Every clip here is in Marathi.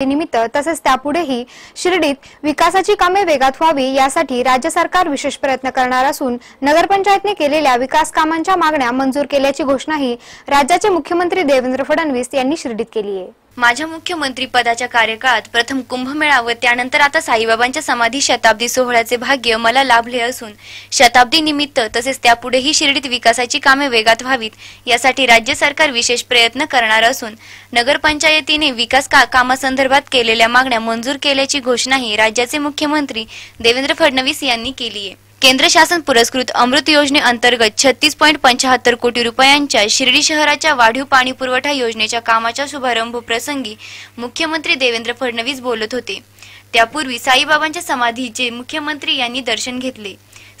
निमित्त तसेच त्यापुढेही शिर्डीत विकासाची कामे वेगात व्हावी यासाठी राज्य सरकार विशेष प्रयत्न करणार असून नगरपंचायतने केलेल्या विकास कामांच्या मागण्या मंजूर केल्याची घोषणाही राज्याचे मुख्यमंत्री देवेंद्र फडणवीस यांनी शिर्डीत केली आहे. माझ्या मुख्यमंत्री पदाच्या कार्यकाळात प्रथम कुंभमेळा व त्यानंतर आता साईबाबांच्या समाधी शताब्दी सोहळ्याचे भाग्य मला लाभले असून शताब्दी निमित्त तसेच त्यापुढेही शिर्डीत विकासाची कामे वेगात व्हावीत यासाठी राज्य सरकार विशेष प्रयत्न करणार असून नगरपंचायतीने विकास का कामासंदर्भात केलेल्या मागण्या मंजूर केल्याची घोषणाही राज्याचे मुख्यमंत्री देवेंद्र फडणवीस यांनी केली आहे केंद्र शासन पुरस्कृत अमृत योजनेअंतर्गत छत्तीस पॉईंट पंचाहत्तर कोटी रुपयांच्या शिर्डी शहराच्या वाढीव पाणी पुरवठा योजनेच्या कामाच्या शुभारंभ प्रसंगी मुख्यमंत्री देवेंद्र फडणवीस बोलत होते. त्यापूर्वी साईबाबांच्या समाधीचे मुख्यमंत्री यांनी दर्शन घेतले.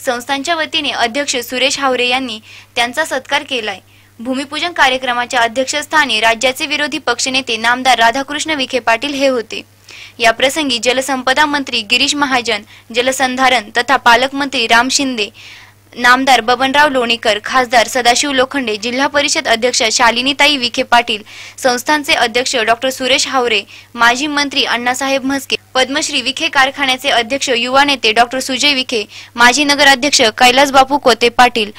संस्थांच्या वतीने अध्यक्ष सुरेश हावरे यांनी त्यांचा सत्कार केलाय. भूमिपूजन कार्यक्रमाच्या अध्यक्षस्थानी राज्याचे विरोधी पक्षनेते नामदार राधाकृष्ण विखे पाटील हे होते. याप्रसंगी जलसंपदा मंत्री गिरीश महाजन जलसंधारण तथा पालकमंत्री राम शिंदे नामदार बबनराव लोणीकर खासदार सदाशिव लोखंडे जिल्हा परिषद अध्यक्ष शालिनीताई विखे पाटील संस्थांचे अध्यक्ष डॉक्टर सुरेश हावरे माजी मंत्री अण्णासाहेब म्हस्के पद्मश्री विखे कारखान्याचे अध्यक्ष युवा नेते डॉक्टर सुजय विखे माजी नगराध्यक्ष कैलास बापू कोते पाटील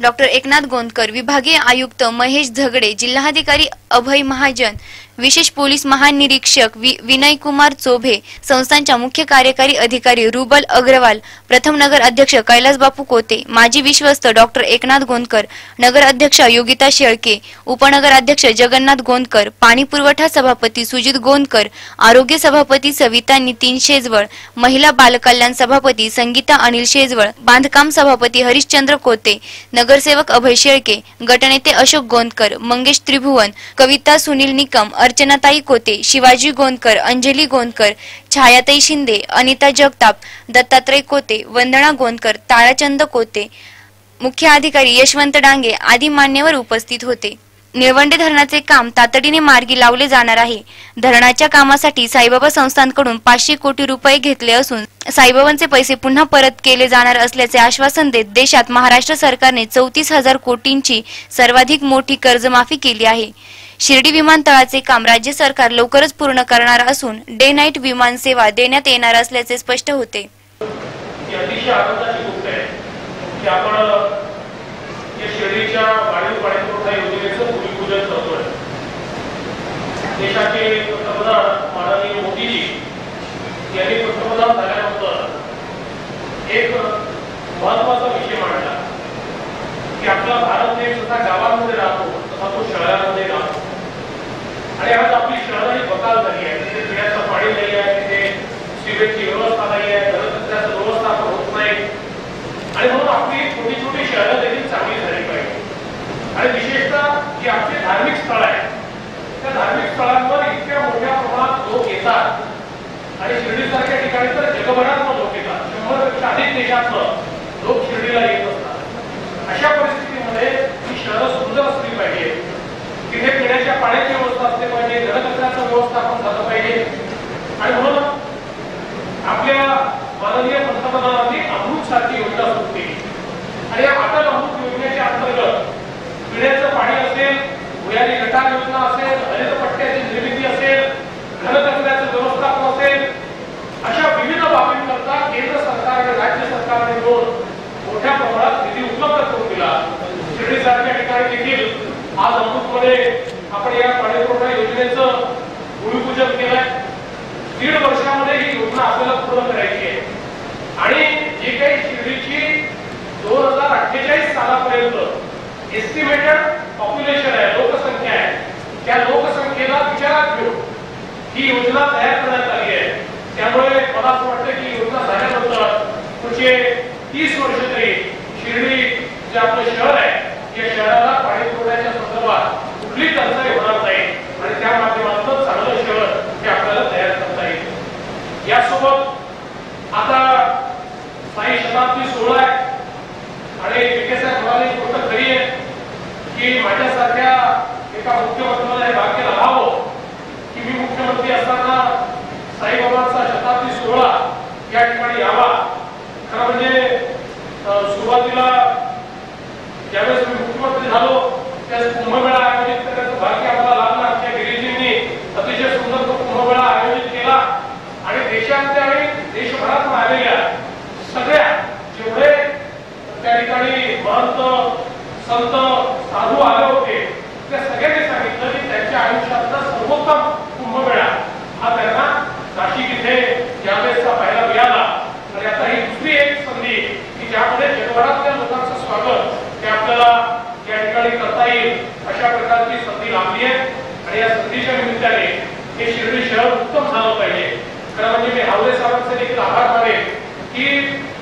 डॉक्टर एकनाथ गोंदकर विभागीय आयुक्त महेश झगडे जिल्हाधिकारी अभय महाजन विशेष पोलीस महानिरीक्षक विनय कुमार चोभे संस्थांच्या मुख्य कार्यकारी अधिकारी रुबल अग्रवाल प्रथम नगर अध्यक्ष कैलास बापू कोते माजी विश्वस्त डॉक्टर एकनाथ गोंदकर नगर अध्यक्ष योगिता शेळके उपनगर अध्यक्ष जगन्नाथ गोंदकर पाणी पुरवठा सभापती सुजित गोंदकर आरोग्य सभापती सविता नितीन शेजवळ महिला बालकल्याण सभापती संगीता अनिल शेजवळ बांधकाम सभापती हरिश्चंद्र कोते नगरसेवक अभय शेळके गटनेते अशोक गोंदकर मंगेश त्रिभुवन कविता सुनील निकम अर्चनाताई कोते शिवाजी गोंदकर अंजली गोंदकर छायाताई शिंदे अनिता जगताप दत्तात्रय कोते वंदना गोंदकर ताराचंद कोते मुख्य अधिकारी यशवंत डांगे आदी मान्यवर उपस्थित होते. निळवंडे धरणाचे काम तातडीने मार्गी लावले जाणार आहे. धरणाच्या कामासाठी साईबाबा संस्थांकडून पाचशे कोटी रुपये घेतले असून साईबाबांचे पैसे पुन्हा परत केले जाणार असल्याचे आश्वासन देत देशात महाराष्ट्र सरकारने चौतीस हजार कोटींची सर्वाधिक मोठी कर्जमाफी केली आहे. शिर्डी विमानतळाचे काम राज्य सरकार लवकरच पूर्ण करणार असून डे नाईट विमान सेवा देण्यात येणार असल्याचे स्पष्ट होते. देशाचे पंतप्रधान माननीय मोदीजी यांनी पंतप्रधान झाल्यानंतर एक महत्त्वाचा विषय मांडला की आपला भारत देश जसा गावांमध्ये राहतो तसा तो शहरांमध्ये राहतो. आणि आज आपली शहरं ही बकाल झाली आहे. तिथे पिण्याचं पाणी नाही आहे तिथे सिवेजची व्यवस्था नाही आहे घरकचऱ्याचं व्यवस्थापन होत नाही. आणि म्हणून आपली छोटी छोटी शहरं देखील चांगली झाली पाहिजे. आणि विशेषतः जी आपली धार्मिक स्थळ आहे त्या धार्मिक स्थळांवर इतक्या मोठ्या प्रमाणात लोक येतात. आणि शिर्डीसारख्या ठिकाणी तर जगभरातनं लोक येतात. शंभरपेक्षा अधिक देशातनं लोक शिर्डीला येत असतात. अशा परिस्थितीमध्ये ही शहरं सुंदर असली पाहिजे तिथे पिण्याच्या पाण्याची व्यवस्था असली पाहिजे जलकचऱ्याचं व्यवस्थापन झालं पाहिजे. आणि म्हणून आपल्या माननीय पंतप्रधानांनी अमृत सारखी योजना सुरू केली. आणि या अटल अमृत योजनेच्या अंतर्गत पिण्याचं पाणी असेल भुयारी गटार योजना असेल हरित पट्ट्याची निर्मिती असेल घनकचऱ्याचं व्यवस्थापन असेल अशा विविध बाबींकरता केंद्र सरकार आणि राज्य सरकारने दोन मोठ्या प्रमाणात निधी उपलब्ध करून दिला. शिर्डीसारख्या ठिकाणी देखील आज अमृतमध्ये आपण या पाणीपुरवठा योजनेचं भूमिपूजन केलंय. दीड वर्षामध्ये ही योजना आपल्याला पूर्ण करायची आहे. आणि जी काही शिर्डीची दोन हजार अठ्ठेचाळीस सालापर्यंत एस्टिमेटेड पॉप्युलेशन आहे लोकसंख्या आहे त्या लोकसंख्येला विचारात घेऊन ही योजना तयार करण्यात आली आहे. त्यामुळे मला असं वाटतं की योजना झाल्यानंतर पुढचे तीस वर्ष तरी शिर्डी जे आपलं शहर आहे या शहराला पाणी पुरवठ्याच्या संदर्भात कुठली टंचाई होणार नाही आणि त्या माध्यमातून चांगलं शहर हे आपल्याला तयार करता येईल यासोबत आता साई शताब्दी सोहळा आहे आणि विकेसाहेब म्हणाले एक गोष्ट खरी आहे की माझ्यासारख्या एका मुख्यमंत्र्याला हे भाग्य लाभावं की मी मुख्यमंत्री साईबाबांचा शताब्दी सोहळा या ठिकाणी यावा. खरं म्हणजे सुरुवातीला ज्यावेळेस मी मुख्यमंत्री झालो त्यावेळेस कुंभमेळा आयोजित करण्याचं भाग्य आम्हाला लाभलं आमच्या गिरीजींनी अतिशय सुंदर तो कुंभमेळा आयोजित देशभरातून आलेल्या सगळ्या जेवढे त्या ठिकाणी महंत संत साधू आले होते त्या सगळ्यांनी सांगितलं की त्यांच्या आयुष्यात सर्वोत्तम कुंभमेळा हा त्यांना नाशिक इथे यावेळेसचा पाहायला मिळाला आणि आता ही दुसरी एक संधी की ज्यामध्ये जगभरातल्या लोकांचं स्वागत हे आपल्याला या ठिकाणी करता येईल अशा प्रकारची संधी लाभली आहे आणि या संधीच्या निमित्ताने हे शिर्डी शहर उत्तम झालं पाहिजे खरं म्हणजे मी हावरे साहेबांचे देखील आभार मानेन की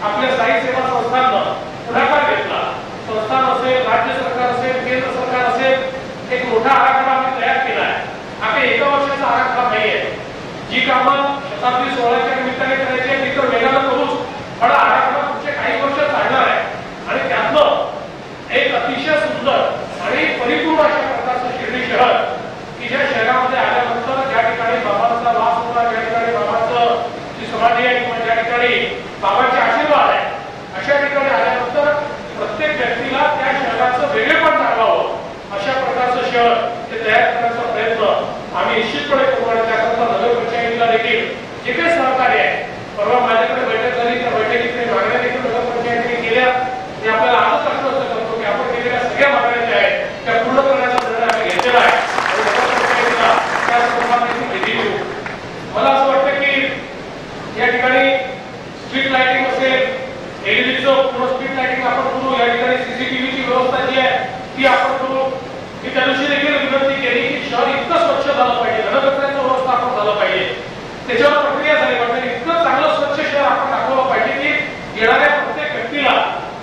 आपल्या साई सेवा संस्थांनं पुढाकार घेतला संस्थान असेल राज्य सरकार असेल केंद्र सरकार असेल एक मोठा आराखडा आम्ही तयार केला आहे हा एका वर्षाचा आराखडा नाही आहे जी कामं शताब्दी सोहळ्याच्या निमित्ताने करायची आहे तिथं तर वेगानं करूच. पण आराखडा पुढचे काही वर्ष चालणार आहे. आणि त्यातलं एक अतिशय सुंदर आणि परिपूर्ण अशा प्रकारचं शिर्डी शहर की ज्या शहरामध्ये आल्यानंतर ज्या ठिकाणी बाबांचा वास होता ज्या ठिकाणी बाबांचं जी समाधी आहे किंवा ज्या ठिकाणी बाबांच्या आशीर्वाद आहे अशा ठिकाणी आल्यानंतर प्रत्येक व्यक्तीला त्या शहराचं वेगळेपण जाणवावं अशा प्रकारचं शहर ते तयार करण्याचा प्रयत्न आम्ही निश्चितपणे करू आणि त्याकरता नगर पंचायतीला देखील जे काही सहकार्य आहे परवा माझ्याकडे बैठक झाली त्या बैठकीत मागण्या देखील नगर पंचायतीने केल्या मी आपल्याला आजच आश्वस्त करतो की आपण केलेल्या सगळ्या मागण्या ज्या आहेत त्या पूर्ण करण्याचा निर्णय आम्ही घेतलेला आहे आणि नगर पंचायतीला त्या संदर्भात देखील निधी देऊ मला असं वाटतं की या ठिकाणी स्ट्रीट लाइटिंग असेल एलईडीचं पूर्ण स्ट्रीट लाइटिंग आपण करू या ठिकाणी सीसीटीव्हीची व्यवस्था जी आहे ती आपण करू मी त्या दिवशी देखील विनंती केली की शहर इतकं स्वच्छ झालं पाहिजे घनकचऱ्याचं व्यवस्थापन झालं पाहिजे त्याच्यावर प्रक्रिया झाली पाहिजे इतकं चांगलं स्वच्छ शहर आपण दाखवलं पाहिजे की येणाऱ्या प्रत्येक व्यक्तीला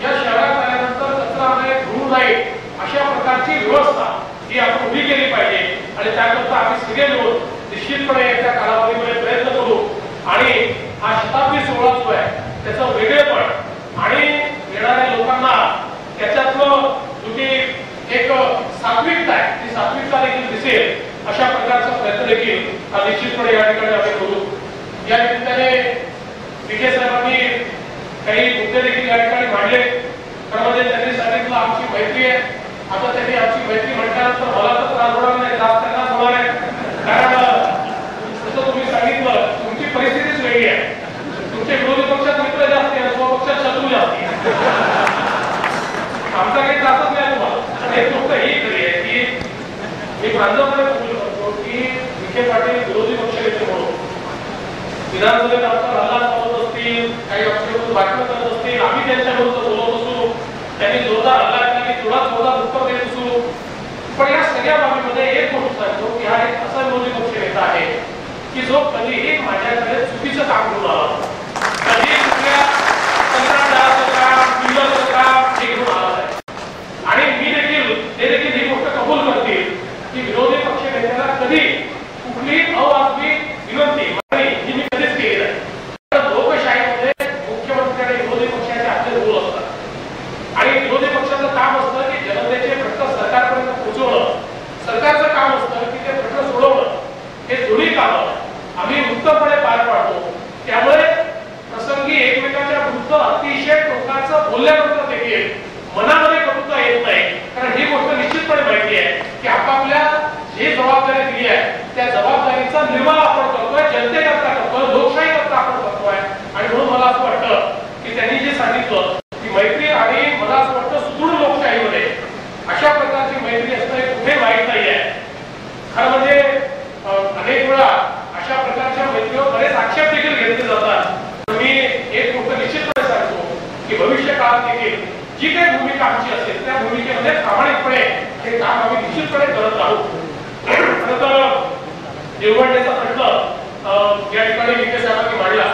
या शहरात आल्यानंतर कचरा नाही धुवू नये अशा प्रकारची व्यवस्था ही आपण उभी केली पाहिजे आणि त्याकरता आम्ही सगळे मिळून निश्चितपणे याच्या कालावधीमध्ये प्रयत्न करू. आणि हा शताब्दी सोहळा जो आहे त्याचं वेगळेपण आणि येणाऱ्या लोकांना त्याच्यातलं जी एक सात्विकता आहे ती सात्विकता देखील दिसेल अशा प्रकारचा प्रयत्न देखील हा निश्चितपणे या ठिकाणी आम्ही करू. या निमित्ताने विखे साहेबांनी काही मुद्दे देखील या ठिकाणी मांडले. खरं म्हणजे त्यांनी सांगितलं आमची मैत्री आहे. आता त्यांनी आमची मैत्री म्हटल्यानंतर मला तर त्रास होणार नाही त्रास त्यांनाच होणार आहे कारण जसं तुम्ही सांगितलं तुमची परिस्थितीच वेगळी आहे. तुमचे विरोधी पक्षात मित्र जास्ती आहे स्वपक्षात शत्रू जास्ती आमचा काही त्रासच नाही तुम्हाला. एक गोष्ट ही खरी आहे की मी प्रांजळपणे बोलू शकतो की विखे पाटील विरोधी पक्ष पक्षनेते म्हणून. विधानसभेत आमचा हल्ला चालत असतील काही आमच्याकडून बातम्या करत असतील आम्ही त्यांच्या विरुद्ध बोलत असू त्यांनी जोरदार हल्ला केला की जोरात जोरदार उत्तर देत असू पण या सगळ्या बाबीमध्ये एक गोष्ट सांगतो की हा एक असा विरोधी पक्ष नेता आहे की जो कधीही माझ्याकडे चुकीचं काम करून आला कधी कुठल्या कंत्राटदाराचं काम बिल्डरचं काम हे घेऊन आला नाही आणि मी देखील ते देखील ही गोष्ट कबूल करतील की विरोधी पक्ष नेत्याला कधी कुठली अवाजवी विनंती मागणी ही मी कधीच केली नाही कारण लोकशाहीमध्ये मुख्यमंत्री आणि विरोधी पक्षाचे आपले रोल असतात आणि विरोधी पक्षाचं काम असतं की जनतेचे प्रश्न सरकारपर्यंत पोहोचवणं सरकारचं काम असतं की ते प्रश्न सोडवणं हे दोन्ही कामं आम्ही उत्तमपणे पार पाडतो त्यामुळे प्रसंगी एकमेकाच्या विरुद्ध अतिशय टोकाचं बोलल्यानंतर देखील मनामध्ये कटुता येत नाही कारण ही गोष्ट निश्चितपणे माहिती आहे की आपापल्या जी जबाबदारी दिली आहे त्या जबाबदारीचा निर्वाह आपण करतोय जनतेकरता करतोय लोकशाही करता आपण करतोय आणि म्हणून मला असं वाटतं की त्यांनी जे सांगितलं की मैत्री आणि मला असं वाटतं सुदृढ लोकशाहीमध्ये अशा प्रकारची मैत्री असणं हे कुठे वाईट नाही आहे. खरं म्हणजे अनेक वेळा अशा प्रकारच्या मैत्रीवर बरेच आक्षेप देखील घेतले जातात. मी एक गोष्ट निश्चितपणे सांगतो की भविष्य काळात देखील जी काही भूमिका आमची असेल त्या भूमिकेमध्ये प्रामाणिकपणे हे काम आम्ही निश्चितपणे करत आहोत. खरं तर निवडण्याचा प्रश्न अं, या ठिकाणी विखे साहेबांनी मांडला.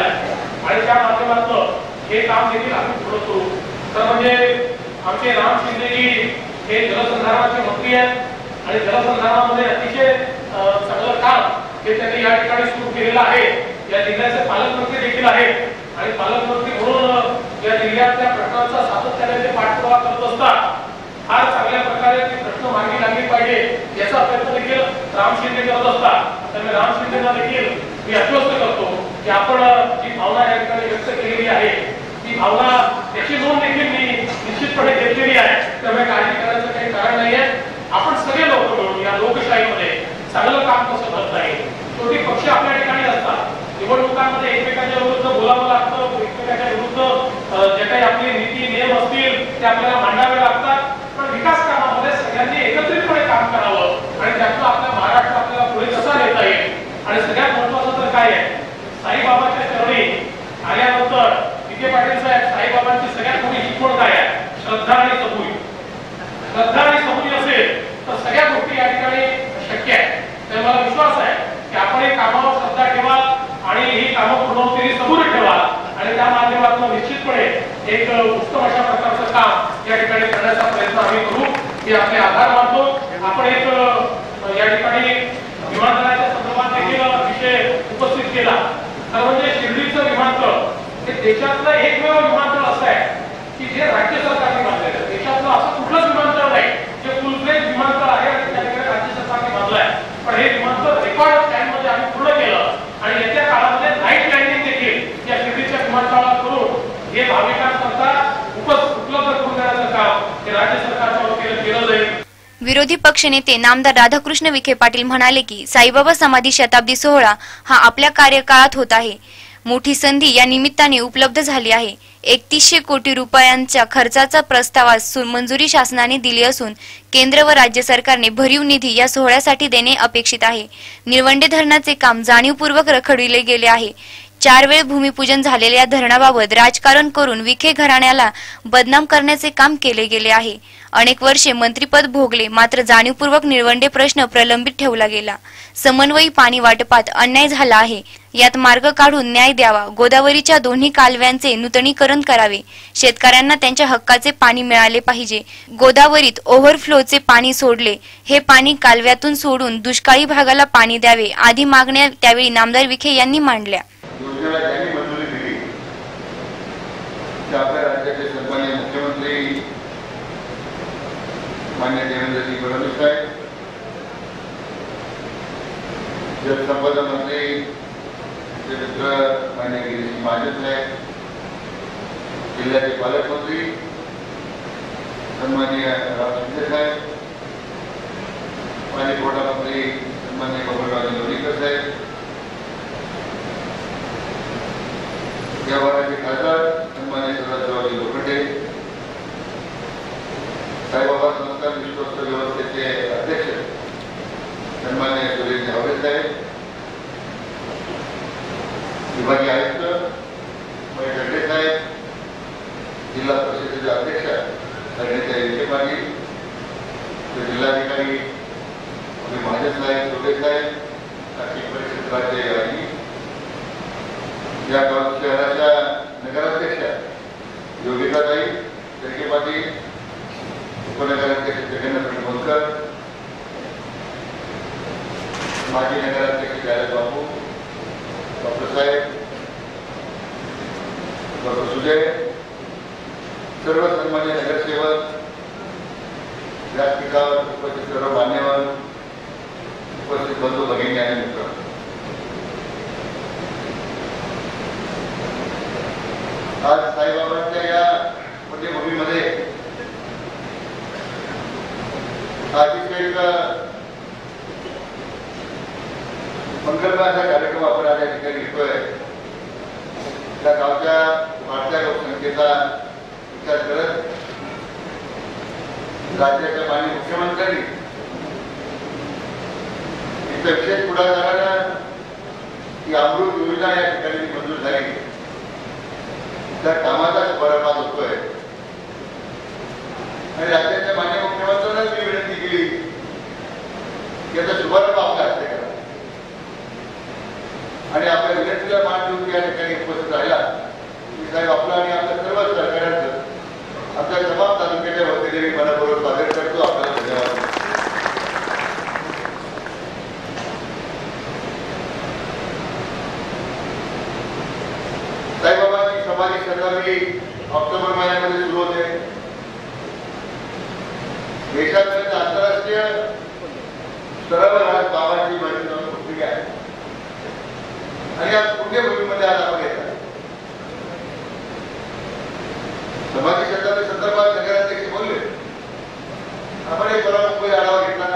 केलेलं आहे. आणि त्या माध्यमातून हे काम देखील आम्ही पुढे तर म्हणजे आमचे राम शिंदेजी हे जलसंधारणाचे मंत्री आहेत. आणि जलसंधारणामध्ये अतिशय चांगलं काम हे त्यांनी या ठिकाणी सुरू केलेलं आहे. या जिल्ह्याचे पालकमंत्री देखील आहेत. आणि पालकमंत्री म्हणून या जिल्ह्यातल्या प्रश्नांचा सातत्याने ते पाठपुरावा करत असतात. फार चांगल्या प्रकारे ते प्रश्न मागणी लागले पाहिजे याचा प्रयत्न देखील राम शिंदे करत असतात. त्यामुळे राम शिंदेना देखील मी आश्वस्त करतो. की आपण जी भावना या ठिकाणी व्यक्त केलेली आहे ती भावना त्याची नोंद देखील मी निश्चितपणे घेतलेली आहे. त्यामुळे काळजी करायचं काही कारण नाहीये आपण सगळे लोक मिळून या लोकशाहीमध्ये चांगलं काम कसं होत नाही छोटी पक्ष आपल्या ठिकाणी असतात. निवडणुकांमध्ये एकमेकांच्या विरुद्ध बोलावं लागतं एकमेकांच्या विरुद्ध जे काही आपले नीती नियम असतील ते आपल्याला मांडावे लागतात. पण विकास कामामध्ये सगळ्यांनी एकत्रितपणे काम करावं आणि त्यातून आपल्या महाराष्ट्र आपल्याला पुढे कसा नेता येईल? आणि सगळ्यात महत्वाचं तर काय आहे? साईबाबाच्या चरणी आल्यानंतर विखे पाटील साहेब साईबाबांची सगळ्यात मोठी शिकवण काय श्रद्धा आणि सबुरी श्रद्धा आणि सबुरी असेल तर सगळ्या गोष्टी या ठिकाणी शक्य आहे तर मला विश्वास आहे की आपण हे कामावर श्रद्धा ठेवा आणि ही कामं पूर्ण होतील ठेवा आणि त्या माध्यमातून निश्चितपणे एक उत्तम अशा प्रकारचं काम या ठिकाणी करण्याचा प्रयत्न आम्ही करू. मी आपले आभार मानतो. आपण एक या ठिकाणी विमानतळाच्या संदर्भात देखील विषय उपस्थित केला. सर्व शिर्डीचं विमानतळ हे देशातलं एकमेव विमानतळ असं आहे की जे राज्य सरकारने बांधलेलं आहे. देशातलं असं कुठलंच विमानतळ नाही जे फुल फ्लेज विमानतळ आहे त्या ठिकाणी राज्य सरकारने बांधलं आहे पण हे विमानतळ रेकॉर्ड स्टँड विरोधी पक्षनेते नामदार राधाकृष्ण विखे पाटील म्हणाले की साईबाबा समाधी शताब्दी सोहळा हा आपल्या कार्यकाळात होत आहे. मोठी संधी या निमित्ताने उपलब्ध झाली आहे. एकतीसशे कोटी रुपयांच्या खर्चाचा प्रस्तावास मंजुरी शासनाने दिली असून केंद्र व राज्य सरकारने भरीव निधी या सोहळ्यासाठी देणे अपेक्षित आहे. निळवंडे धरणाचे काम जाणीवपूर्वक रखडविले गेले आहे. चार वेळ भूमिपूजन झालेल्या धरणाबाबत राजकारण करून विखे घराण्याला बदनाम करण्याचे काम केले गेले आहे. अनेक वर्षे मंत्रीपद भोगले मात्र जाणीवपूर्वक निळवंडे प्रश्न प्रलंबित ठेवला गेला. समन्वयी पाणी वाटपात अन्याय झाला आहे. यात मार्ग काढून न्याय द्यावा. गोदावरीच्या दोन्ही कालव्यांचे नूतनीकरण करावे. शेतकऱ्यांना त्यांच्या हक्काचे पाणी मिळाले पाहिजे. गोदावरीत ओव्हरफ्लोचे पाणी सोडले. हे पाणी कालव्यातून सोडून दुष्काळी भागाला पाणी द्यावे आदी मागण्या त्यावेळी नामदार विखे यांनी मांडल्या योजनेला ज्यांनी मंजुरी दिली ते आपल्या राज्याचे सन्मान्य मुख्यमंत्री मान्य देवेंद्रजी फडणवीस साहेब जलसंपदा मंत्री मित्र मान्य गिरीश महाजन साहेब जिल्ह्याचे पालकमंत्री सन्मान्य राव शिंदे साहेब पाणी पुरवठा मंत्री सन्मान्य बबनराव लोणीकर साहेब या भागाचे खासदार सन्मान्य सदाशिवरावजी लोखंडे साईबाबा संस्थान विश्वस्त व्यवस्थेचे अध्यक्ष सन्मान्य सुरेश जावडे साहेब विभागीय आयुक्त महेश गड्डे साहेब जिल्हा परिषदेचे अध्यक्ष सगळ्यांच्या विखे पाटील ते जिल्हाधिकारी आपले महाजन साहेब छोटे साहेब नाशिक परिषद राज्य आणि या गाव शहराच्या नगराध्यक्षा योगिताताई जरगे पाटील उपनगराध्यक्ष जगन्नाथ मोलकर माजी नगराध्यक्ष जायद बापू डॉक्टर साहेब डॉक्टर सुजय सर्व सन्मान्य नगरसेवक व्यासपीठावर उपस्थित सर्व मान्यवर उपस्थित बंधू भगिनी आणि मित्र आज साईबाबांच्या या पुण्यभूमीमध्ये अतिशय एक मंगलमय असा कार्यक्रम आपण आज या ठिकाणी घेतोय त्या गावच्या वाढत्या लोकसंख्येचा विचार करत राज्याच्या माननीय मुख्यमंत्र्यांनी इथं विशेष पुढाकारानं ही अमृत योजना या ठिकाणी मंजूर झाली. त्या कामाचा शुभारंभ होतोय. आणि राज्याच्या मान्य मुख्यमंत्र्यांना मी विनंती केली की याचा शुभारंभ आपल्या हस्ते करा. आणि आपल्या विनंतीला मान देऊन या ठिकाणी उपस्थित राहिला की साहेब आपलं आणि आपल्या सर्व सरकारांचं आपल्या तमाम तालुक्याच्या वतीने मी मनापूर्वक स्वागत करतो. आपल्याला धन्यवाद. साईबाबांची समाधी शताब्दी ऑक्टोबर महिन्यामध्ये सुरू होते. देशापर्यंत आंतरराष्ट्रीय स्तरावर आज बाबांची माझी जाऊन पुस्तिका आहे. आणि आज पुण्यभूमीमध्ये आज आपण येतात समाधी शताब्दी संदर्भात नगराध्यक्ष बोलले आपण एक परवा मुंबई आढावा घेतला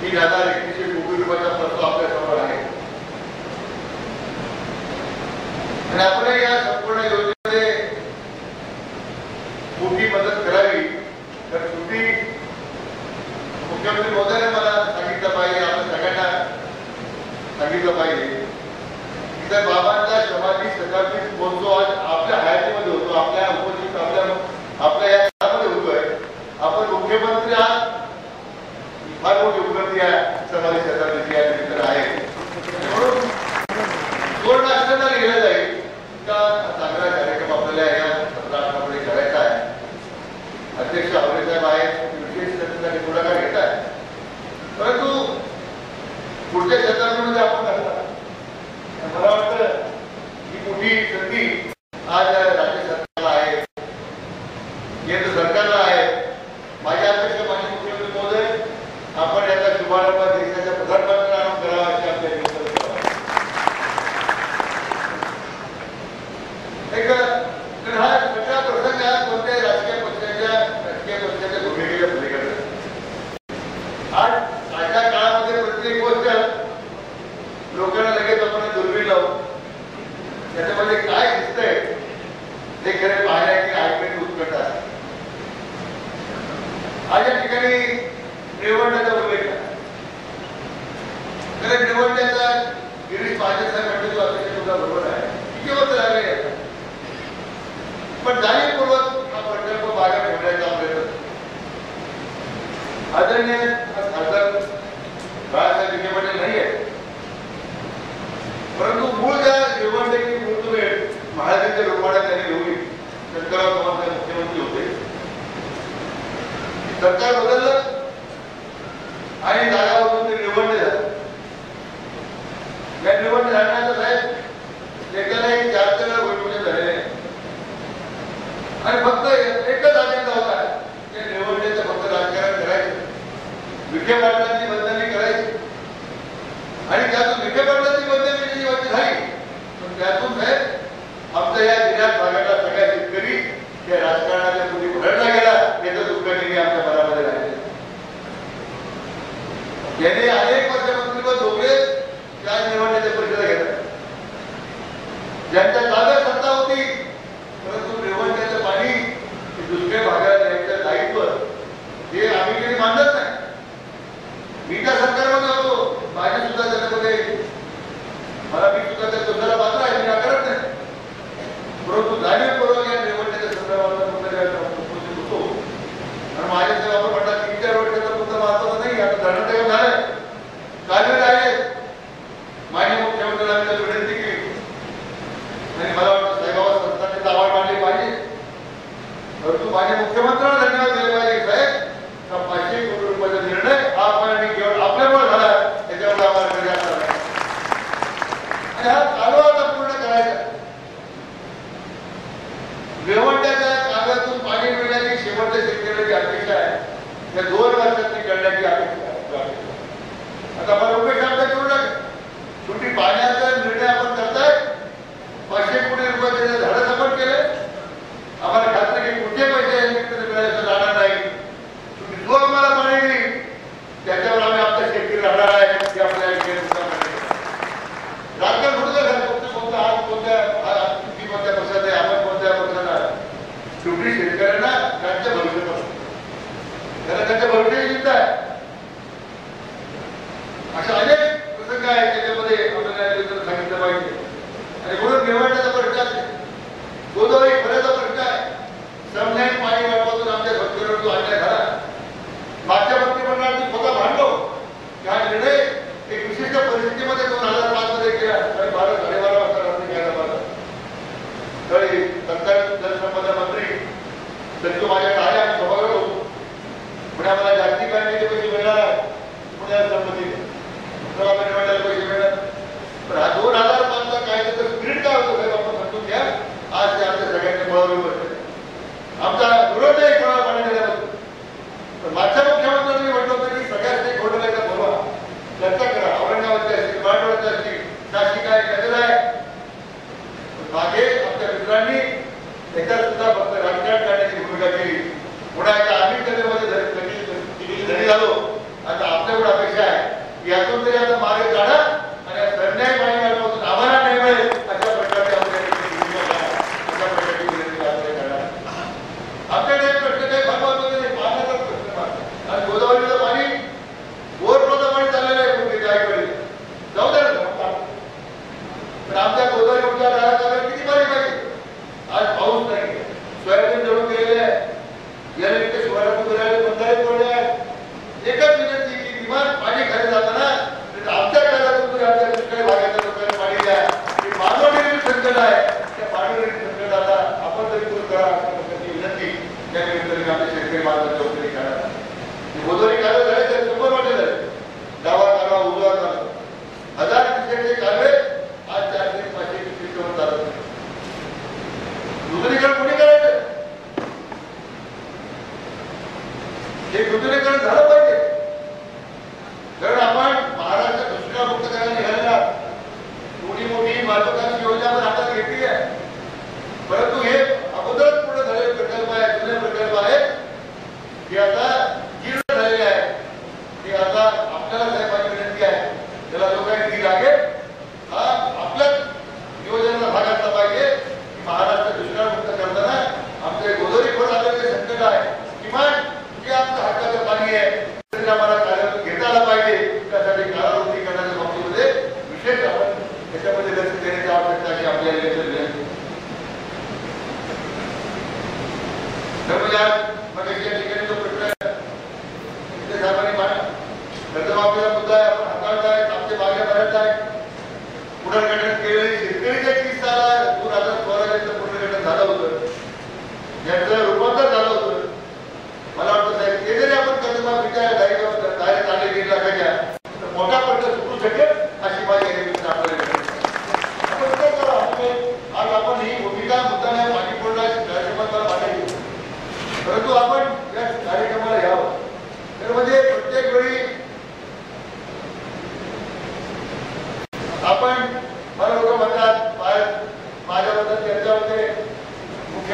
तीन हजार एकतीसशे कोटी रुपयाचा प्रस्ताव आपल्यासमोर आहे. आणि आपण या संपूर्ण योजनेमध्ये मोठी मदत करावी. तर शेवटी मुख्यमंत्री महोदयाने मला सांगितलं पाहिजे आपण सगळ्यांना सांगितलं पाहिजे. की त्या बाबांचा समाधी शताब्दी महोत्सव आज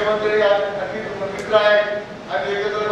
मुख्यमंत्री आज मित्र आहेत आणि एकत्र